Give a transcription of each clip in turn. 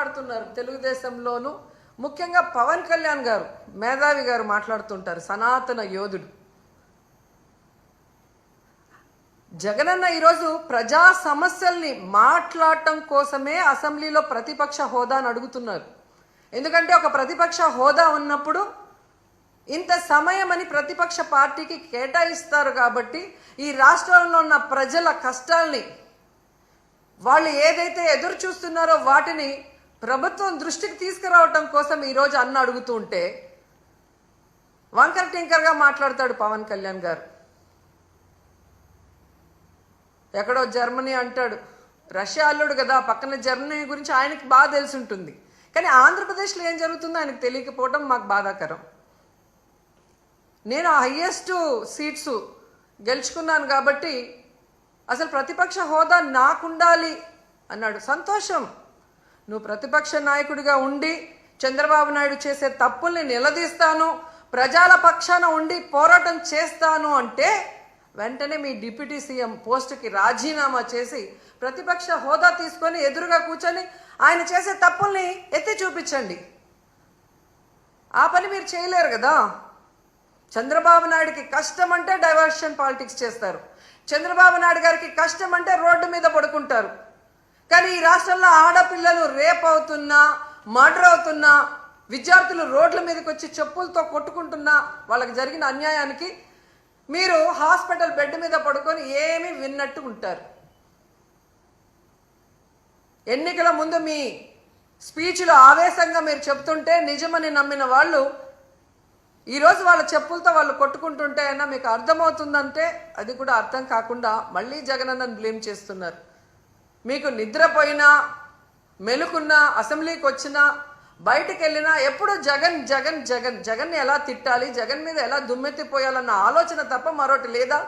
మాట్లాడుతున్నారు. తెలుగుదేశంలోను ముఖ్యంగా పవన్ కళ్యాణ్ గారు మేధావి గారు మాట్లాడుతుంటారు సనాతన యోధుడు. జగనన్న ఈరోజు ప్రజా సమస్యల్ని మాట్లాడటం కోసమే అసెంబ్లీలో ప్రతిపక్ష హోదాను అడుగుతున్నారు. ఎందుకంటే ఒక ప్రతిపక్ష హోదా ఉన్నప్పుడు ఇంత సమయం అని ప్రతిపక్ష పార్టీకి కేటాయిస్తారు కాబట్టి ఈ రాష్ట్రంలో ఉన్న ప్రజల కష్టాల్ని వాళ్ళు ఏదైతే ఎదురు చూస్తున్నారో వాటిని ప్రభుత్వం దృష్టికి తీసుకురావటం కోసం ఈరోజు అన్న అడుగుతూ ఉంటే వంకర టింకర్గా మాట్లాడతాడు పవన్ కళ్యాణ్ గారు. ఎక్కడో జర్మనీ అంటాడు రష్యా అల్లుడు కదా పక్కన జర్మనీ గురించి ఆయనకి బాగా తెలిసి ఉంటుంది. కానీ ఆంధ్రప్రదేశ్లో ఏం జరుగుతుందో ఆయనకు తెలియకపోవడం మాకు బాధాకరం. నేను హయ్యెస్ట్ సీట్స్ గెలుచుకున్నాను కాబట్టి అసలు ప్రతిపక్ష హోదా నాకుండాలి అన్నాడు. సంతోషం. నువ్వు ప్రతిపక్ష నాయకుడిగా ఉండి చంద్రబాబు నాయుడు చేసే తప్పుల్ని నిలదీస్తాను ప్రజల పక్షాన ఉండి పోరాటం చేస్తాను అంటే వెంటనే మీ డిప్యూటీ సీఎం పోస్టుకి రాజీనామా చేసి ప్రతిపక్ష హోదా తీసుకొని ఎదురుగా కూర్చొని ఆయన చేసే తప్పుల్ని ఎత్తి చూపించండి. ఆ పని మీరు చేయలేరు కదా. చంద్రబాబు నాయుడికి కష్టం అంటే డైవర్షన్ పాలిటిక్స్ చేస్తారు. చంద్రబాబు నాయుడు గారికి కష్టం అంటే రోడ్డు మీద పడుకుంటారు. కానీ ఈ రాష్ట్రంలో ఆడపిల్లలు రేప్ అవుతున్నా మర్డర్ అవుతున్నా విద్యార్థులు రోడ్ల మీదకి వచ్చి చెప్పులతో కొట్టుకుంటున్నా వాళ్ళకి జరిగిన అన్యాయానికి మీరు హాస్పిటల్ బెడ్ మీద పడుకొని ఏమీ విన్నట్టు ఉంటారు. ఎన్నికల ముందు మీ స్పీచ్లో ఆవేశంగా మీరు చెప్తుంటే నిజమని నమ్మిన వాళ్ళు ఈరోజు వాళ్ళ చెప్పులతో వాళ్ళు కొట్టుకుంటుంటే అయినా మీకు అర్థమవుతుందంటే అది కూడా అర్థం కాకుండా మళ్ళీ జగనన్నను బ్లేమ్ చేస్తున్నారు. మీకు నిద్రపోయినా మెలుకున్నా అసెంబ్లీకి వచ్చినా బయటికి వెళ్ళినా ఎప్పుడు జగన్ జగన్ జగన్ జగన్ని ఎలా తిట్టాలి జగన్ మీద ఎలా దుమ్మెత్తిపోయాలన్న ఆలోచన తప్ప మరొకటి లేదా?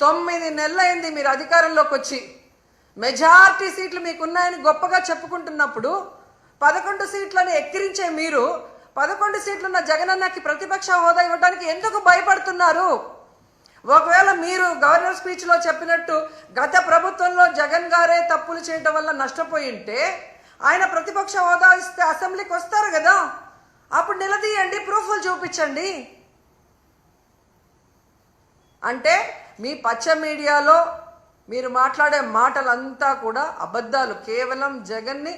తొమ్మిది నెలలైంది మీరు అధికారంలోకి వచ్చి. మెజార్టీ సీట్లు మీకున్నాయని గొప్పగా చెప్పుకుంటున్నప్పుడు పదకొండు సీట్లను ఎక్కిరించే మీరు పదకొండు సీట్లున్న జగనన్నకి ప్రతిపక్ష హోదా ఇవ్వడానికి ఎందుకు భయపడుతున్నారు? ఒకవేళ మీరు గవర్నర్ స్పీచ్లో చెప్పినట్టు గత ప్రభుత్వంలో జగన్ గారే తప్పులు చేయడం వల్ల నష్టపోయి ఉంటే ఆయన ప్రతిపక్ష హోదా ఇస్తే అసెంబ్లీకి వస్తారు కదా. అప్పుడు నిలదీయండి ప్రూఫ్లు చూపించండి. అంటే మీ పచ్చ మీడియాలో మీరు మాట్లాడే మాటలంతా కూడా అబద్ధాలు. కేవలం జగన్ని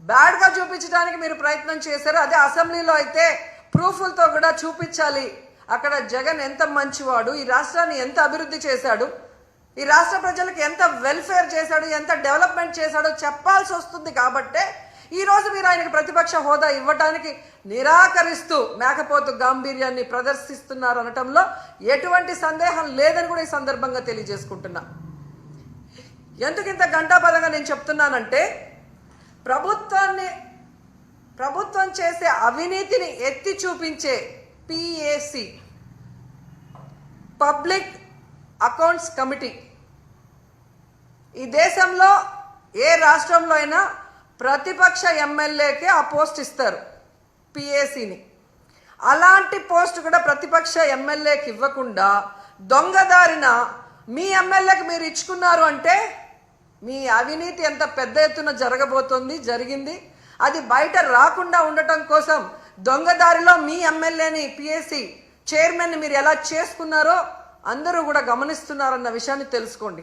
బ్యాడ్గా చూపించడానికి మీరు ప్రయత్నం చేశారు. అదే అసెంబ్లీలో అయితే ప్రూఫ్లతో కూడా చూపించాలి. అక్కడ జగన్ ఎంత మంచివాడు ఈ రాష్ట్రాన్ని ఎంత అభివృద్ధి చేశాడు ఈ రాష్ట్ర ప్రజలకు ఎంత వెల్ఫేర్ చేశాడు ఎంత డెవలప్మెంట్ చేశాడో చెప్పాల్సి వస్తుంది కాబట్టే ఈ రోజు మీరు ఆయనకు ప్రతిపక్ష హోదా ఇవ్వటానికి నిరాకరిస్తూ మేకపోతు గాంభీర్యాన్ని ప్రదర్శిస్తున్నారు అనటంలో ఎటువంటి సందేహం లేదని కూడా ఈ సందర్భంగా తెలియజేసుకుంటున్నా. ఎందుకు ఇంత గంటాపదంగా నేను చెప్తున్నానంటే ప్రభుత్వాన్ని ప్రభుత్వం చేసే అవినీతిని ఎత్తి చూపించే పిఏసి పబ్లిక్ అకౌంట్స్ కమిటీ ఈ దేశంలో ఏ రాష్ట్రంలో అయినా ప్రతిపక్ష ఎమ్మెల్యేకే ఆ పోస్ట్ ఇస్తారు పిఏసీని అలాంటి పోస్ట్ కూడా ప్రతిపక్ష ఎమ్మెల్యేకి ఇవ్వకుండా దొంగదారిన మీ ఎమ్మెల్యేకి మీరు ఇచ్చుకున్నారు అంటే మీ అవినీతి ఎంత పెద్ద ఎత్తున జరగబోతోంది జరిగింది అది బయట రాకుండా ఉండటం కోసం దొంగదారిలో మీ ఎమ్మెల్యేని పిఎస్సి చైర్మన్ని మీరు ఎలా చేసుకున్నారో అందరూ కూడా గమనిస్తున్నారన్న విషయాన్ని తెలుసుకోండి.